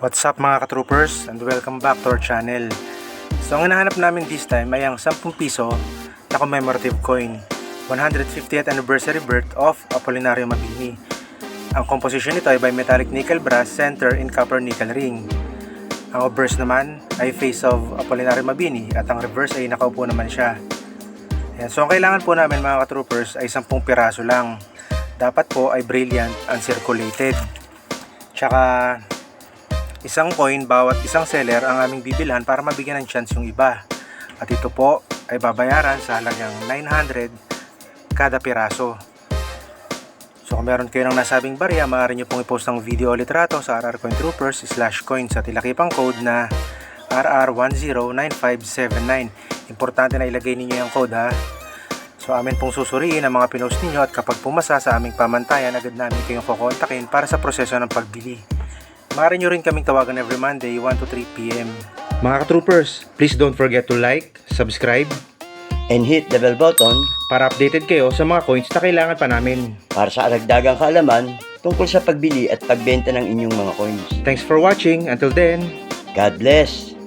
What's up mga ka-troopers and welcome back to our channel. So ang hinahanap namin this time ay ang 10 piso na commemorative coin. 150th anniversary birth of Apolinario Mabini. Ang composition nito ay by metallic nickel brass center in copper nickel ring. Ang obverse naman ay face of Apolinario Mabini at ang reverse ay nakaupo naman siya. Ayan, so ang kailangan po namin mga ka-troopers ay 10 piraso lang. Dapat po ay brilliant and circulated. Tsaka isang coin bawat isang seller ang aming bibilhan para mabigyan ng chance yung iba. At ito po ay babayaran sa halagang 900 kada piraso. So kung meron kayo ng nasabing barya, maaari nyo pong i-post ng video o litrato sa RR Coin Troopers slash coins at ilakipang code na RR109579. Importante na ilagay ninyo yung code ha. So amin pong susuriin ang mga pinost ninyo at kapag pumasa sa aming pamantayan, agad namin kayong kukontakin para sa proseso ng pagbili. Maaari nyo rin kaming tawagan every Monday, 1 to 3 p.m. Mga ka-troopers, please don't forget to like, subscribe, and hit the bell button para updated kayo sa mga coins na kailangan pa namin. para sa aragdagang kaalaman tungkol sa pagbili at pagbenta ng inyong mga coins. Thanks for watching. Until then, God bless!